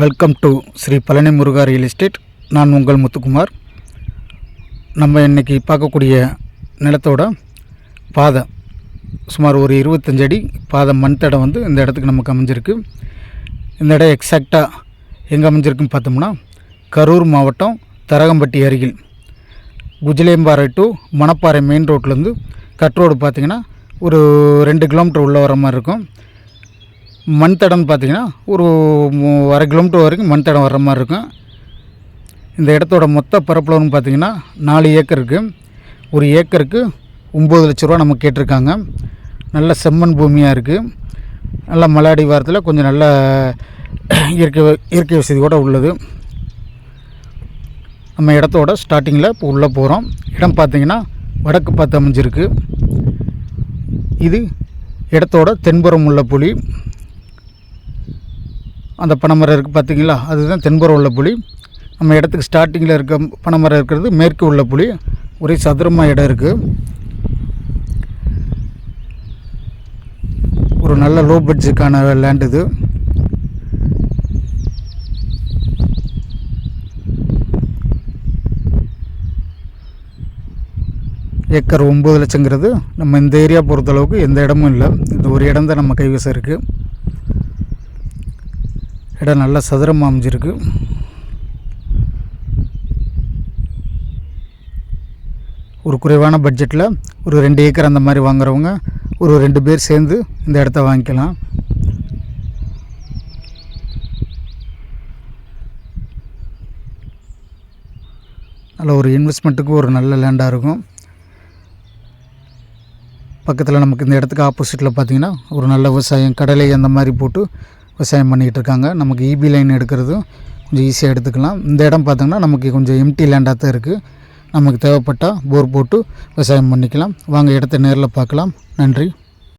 Welcome to Sri Palani Muruga real estate நான் உங்கள் முத்துக்குமார். நம்ம இன்றைக்கி பார்க்கக்கூடிய நிலத்தோட பாதை சுமார் ஒரு இருபத்தஞ்சு அடி பாதை மண் தடம் வந்து இந்த இடத்துக்கு நமக்கு அமைஞ்சிருக்கு. இந்த இடம் எக்ஸாக்டாக எங்கே அமைஞ்சிருக்குன்னு பார்த்தோம்னா கரூர் மாவட்டம் தரகம்பட்டி அருகில். குஜிலேம்பாறை டு மணப்பாறை மெயின் ரோட்லேருந்து கட் ரோடு பார்த்திங்கன்னா ஒரு ரெண்டு கிலோமீட்டர் உள்ளே வர மாதிரி இருக்கும். மண் தடம்னு பார்த்தீங்கன்னா ஒரு அரை கிலோமீட்டர் வரைக்கும் மண் தடம் வர்ற மாதிரி இருக்கும். இந்த இடத்தோட மொத்த பரப்பளவுன்னு பார்த்தீங்கன்னா நாலு ஏக்கருக்கு. ஒரு ஏக்கருக்கு ஒம்பது லட்ச ரூபா நமக்கு கேட்டிருக்காங்க. நல்ல செம்மண் பூமியாக இருக்குது நல்ல மலாடி வாரத்தில் கொஞ்சம் நல்ல இயற்கை இயற்கை வசதி கூட உள்ளது. நம்ம இடத்தோட ஸ்டார்டிங்கில் இப்போ உள்ளே போகிறோம் இடம் பார்த்தீங்கன்னா வடக்கு பார்த்து அமைஞ்சிருக்கு. இது இடத்தோட தென்புறம் உள்ள புலி. அந்த பனைமரம் இருக்குது பார்த்தீங்களா? அதுதான் தென்புறம் உள்ள புளி நம்ம இடத்துக்கு ஸ்டார்டிங்கில் இருக்க பனைமரம் இருக்கிறது மேற்கு உள்ள புளி ஒரே சதுரமாக இடம் இருக்குது ஒரு நல்ல லோ பட்ஜெட்டுக்கான லேண்ட் இது. ஏக்கர் ஒம்பது லட்சங்கிறது. நம்ம இந்த ஏரியா பொறுத்தளவுக்கு எந்த இடமும் இல்லை. இந்த ஒரு இடம் தான் நம்ம கைவசம் இருக்குது இடம் நல்லா சதுரமாக அமைஞ்சிருக்கு. ஒரு குறைவான பட்ஜெட்டில் ஒரு ரெண்டு ஏக்கர் அந்த மாதிரி வாங்குறவங்க ஒரு ரெண்டு பேர் சேர்ந்து இந்த இடத்த வாங்கிக்கலாம். நல்ல ஒரு இன்வெஸ்ட்மெண்ட்டுக்கு ஒரு நல்ல லேண்டாக இருக்கும். பக்கத்தில் நமக்கு இந்த இடத்துக்கு ஆப்போசிட்டில் பார்த்தீங்கன்னா ஒரு நல்ல விவசாயம் கடலை அந்த மாதிரி போட்டு விவசாயம் பண்ணிக்கிட்டு இருக்காங்க. நமக்கு இபி லைன் எடுக்கிறதும் கொஞ்சம் ஈஸியாக எடுத்துக்கலாம். இந்த இடம் பார்த்தோம்னா நமக்கு கொஞ்சம் எம்டி லேண்டாக தான் இருக்குது நமக்கு தேவைப்பட்டால் போர் போட்டு விவசாயம் பண்ணிக்கலாம். வாங்க இடத்த நேரில் பார்க்கலாம். நன்றி.